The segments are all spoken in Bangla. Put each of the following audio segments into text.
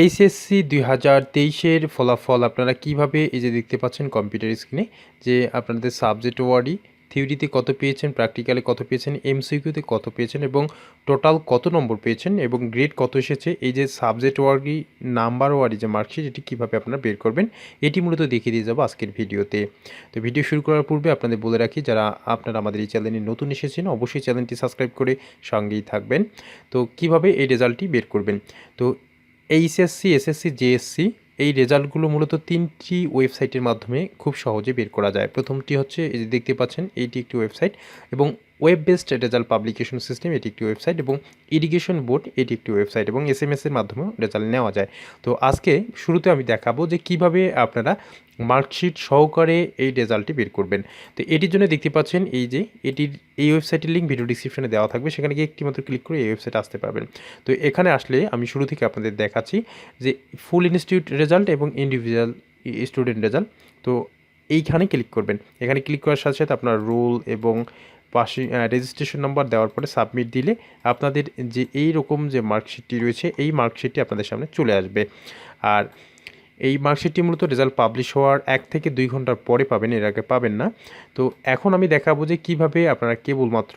এইচএসসি দুই হাজার তেইশের ফলাফল আপনারা কীভাবে এই যে দেখতে পাচ্ছেন কম্পিউটার স্ক্রিনে যে আপনাদের সাবজেক্ট ওয়ার্ডই থিওরিতে কত পেয়েছেন প্র্যাকটিক্যালে কত পেয়েছেন এমসিকিউতে কত পেয়েছেন এবং টোটাল কত নম্বর পেয়েছেন এবং গ্রেড কত এসেছে, এই যে সাবজেক্ট ওয়ার্ডই নাম্বার ওয়ার্ডই যে মার্কশিট এটি কীভাবে আপনারা বের করবেন, এটি মূলত দেখিয়ে দিয়ে যাব আজকের ভিডিওতে। তো ভিডিও শুরু করার পূর্বে আপনাদের বলে রাখি, যারা আপনারা আমাদের এই চ্যানেলে নতুন এসেছেন, অবশ্যই চ্যানেলটি সাবস্ক্রাইব করে সঙ্গেই থাকবেন। তো কীভাবে এই রেজাল্টটি বের করবেন? তো এইচএসসি এসএসসি জেএসসি এই রেজাল্টগুলো মূলত তিনটি ওয়েবসাইটের মাধ্যমে খুব সহজে বের করা যায়। প্রথমটি হচ্ছে এই যে দেখতে পাচ্ছেন, এইটি একটি ওয়েবসাইট এবং web based result publication system এটি একটি ওয়েবসাইট এবং ইরিগেশন বোর্ড এটি একটি ওয়েবসাইট এবং এস এম এসের মাধ্যমেও রেজাল্ট নেওয়া যায়। তো আজকে শুরুতে আমি দেখাবো যে কীভাবে আপনারা মার্কশিট সহকারে এই রেজাল্টটি বের করবেন। তো এটির জন্য দেখতে পাচ্ছেন এই যে এটির, এই ওয়েবসাইটের লিঙ্ক ভিডিও ডিসক্রিপশনে দেওয়া থাকবে, সেখানে গিয়ে একটি মাত্র ক্লিক করে এই ওয়েবসাইটে আসতে পারবেন। তো এখানে আসলে আমি শুরু থেকে আপনাদের দেখাচ্ছি যে ফুল ইনস্টিটিউট রেজাল্ট এবং ইন্ডিভিজুয়াল স্টুডেন্ট রেজাল্ট তো এইখানে ক্লিক করবেন। এখানে ক্লিক করার সাথে সাথে আপনার রোল এবং পাশে রেজিস্ট্রেশন নাম্বার দেওয়ার পরে সাবমিট দিলে আপনাদের যে এই রকম যে মার্কশিটটি রয়েছে, এই মার্কশিটটি আপনাদের সামনে চলে আসবে। আর এই মার্কশিটটি মূলত রেজাল্ট পাবলিশ হওয়ার এক থেকে দুই ঘণ্টার পরে পাবেন, এর আগে পাবেন না। তো এখন আমি দেখাবো যে কীভাবে আপনারা কেবলমাত্র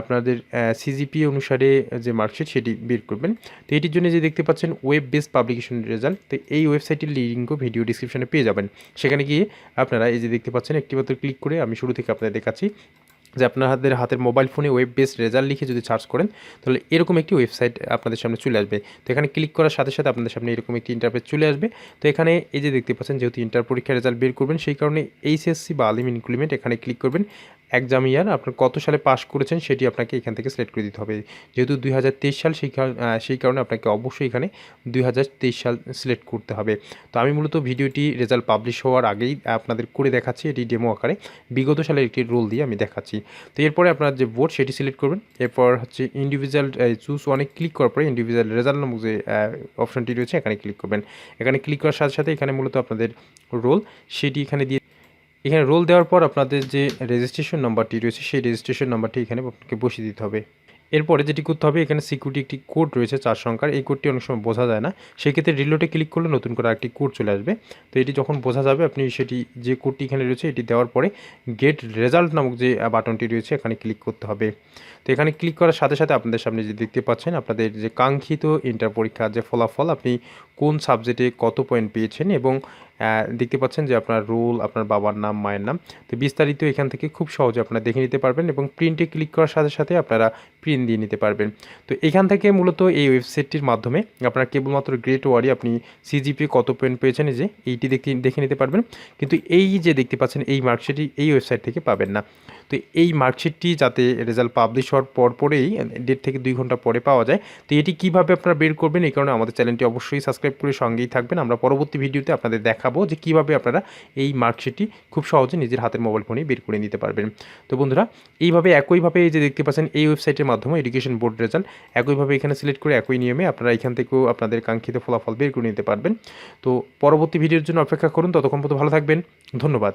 আপনাদের সিজিপি অনুসারে যে মার্কশিট সেটি বের করবেন। তো এটির জন্য যে দেখতে পাচ্ছেন ওয়েব বেসড পাবলিকেশন রেজাল্ট তো এই ওয়েবসাইটের লিঙ্কও ভিডিও ডিসক্রিপশনে পেয়ে যাবেন। সেখানে গিয়ে আপনারা এই যে দেখতে পাচ্ছেন একটি মাত্র ক্লিক করে আমি শুরু থেকে আপনাদের দেখাচ্ছি। যে আপনাদের হাতের মোবাইল ফোনে ওয়েব বেস রেজাল্ট লিখে যদি সার্চ করেন, তাহলে এরকম একটি ওয়েবসাইট আপনাদের সামনে চলে আসবে। তো এখানে ক্লিক করার সাথে সাথে আপনাদের সামনে এরকম একটি ইন্টারপেজ চলে আসবে। তো এখানে এই যে দেখতে পাচ্ছেন, যেহেতু ইন্টার পরীক্ষার রেজাল্ট বের করবেন, সেই কারণে এইচএসসি বা আলিম ইনক্লুমেন্ট এখানে ক্লিক করবেন। এক্সাম ইয়ার আপনার কত সালে পাস করেছেন সেটি আপনাকে এখান থেকে সিলেক্ট করে দিতে হবে। যেহেতু দুই হাজার তেইশ সাল সেই সেই কারণে আপনাকে অবশ্যই এখানে দুই হাজার তেইশ সাল সিলেক্ট করতে হবে। তো আমি মূলত ভিডিওটি রেজাল্ট পাবলিশ হওয়ার আগেই আপনাদের করে দেখাচ্ছি এটি ডেমো আকারে। বিগত সালের একটি রোল দিয়ে আমি দেখাচ্ছি। তো এরপরে আপনার যে বোর্ড সেটি সিলেক্ট করবেন। এরপর হচ্ছে ইন্ডিভিজুয়াল চুজ অনেক ক্লিক করার পরে ইন্ডিভিজুয়াল রেজাল্ট নামক যে অপশনটি রয়েছে এখানে ক্লিক করবেন। এখানে ক্লিক করার সাথে সাথে এখানে মূলত আপনাদের রোল সেটি এখানে দিয়ে এখানে রোল দেওয়ার পর আপনাদের যে রেজিস্ট্রেশন নাম্বারটি রয়েছে, সেই রেজিস্ট্রেশন নাম্বারটি এখানে আপনাকে বসিয়ে দিতে হবে। এরপরে যেটি করতে হবে, এখানে সিকিউরিটি একটি কোড রয়েছে চার সংখ্যার। এই কোডটি অনেক সময় বোঝা যায় না। সেক্ষেত্রে রিলোটে ক্লিক করলে নতুন করে একটি কোড চলে আসবে। তো এটি যখন বোঝা যাবে, আপনি সেটি যে কোডটি এখানে রয়েছে, এটি দেওয়ার পরে গেট রেজাল্ট নামক যে বাটনটি রয়েছে, এখানে ক্লিক করতে হবে। তো এখানে ক্লিক করার সাথে সাথে আপনাদের সামনে যে দেখতে পাচ্ছেন, আপনাদের যে কাঙ্ক্ষিত ইন্টার পরীক্ষার যে ফলাফল, আপনি কোন সাবজেক্টে কত পয়েন্ট পেয়েছেন এবং দেখতে পাচ্ছেন যে আপনার রোল, আপনার বাবার নাম, মায়ের নাম। তো বিস্তারিত এখান থেকে খুব সহজে আপনারা দেখে নিতে পারবেন এবং প্রিন্টে ক্লিক করার সাথে সাথে আপনারা প্রিন্ট দিয়ে নিতে পারবেন। তো এখান থেকে মূলত এই ওয়েবসাইটটির মাধ্যমে আপনারা কেবলমাত্র গ্রেট ওয়ারি আপনি সিজিপি কত পয়েন্ট পেয়েছেন যে এইটি দেখতে, দেখে নিতে পারবেন। কিন্তু এই যে দেখতে পাচ্ছেন, এই মার্কশিটটি এই ওয়েবসাইট থেকে পাবেন না। তো এই মার্কশিটটি যাতে রেজাল্ট পাবলিশ হওয়ার পর পরেই, দেড় থেকে দুই ঘণ্টা পরে পাওয়া যায়, তো এটি কীভাবে আপনারা বের করবেন, এই কারণে আমাদের চ্যানেলটি অবশ্যই সাবস্ক্রাইব করে সঙ্গেই থাকবেন। আমরা পরবর্তী ভিডিওতে আপনাদের দেখাবো যে কীভাবে আপনারা এই মার্কশিটটি খুব সহজে নিজের হাতের মোবাইল ফোনে বের করে নিতে পারবেন। তো বন্ধুরা, এইভাবে একইভাবে যে দেখতে পাচ্ছেন, এই ওয়েবসাইটের মাধ্যমে এডুকেশন বোর্ড রেজাল্ট একইভাবে এখানে সিলেক্ট করে একই নিয়মে আপনারা এখান থেকেও আপনাদের কাঙ্ক্ষিত ফলাফল বের করে নিতে পারবেন। তো পরবর্তী ভিডিওর জন্য অপেক্ষা করুন, ততক্ষণ পর্যন্ত ভালো থাকবেন। ধন্যবাদ।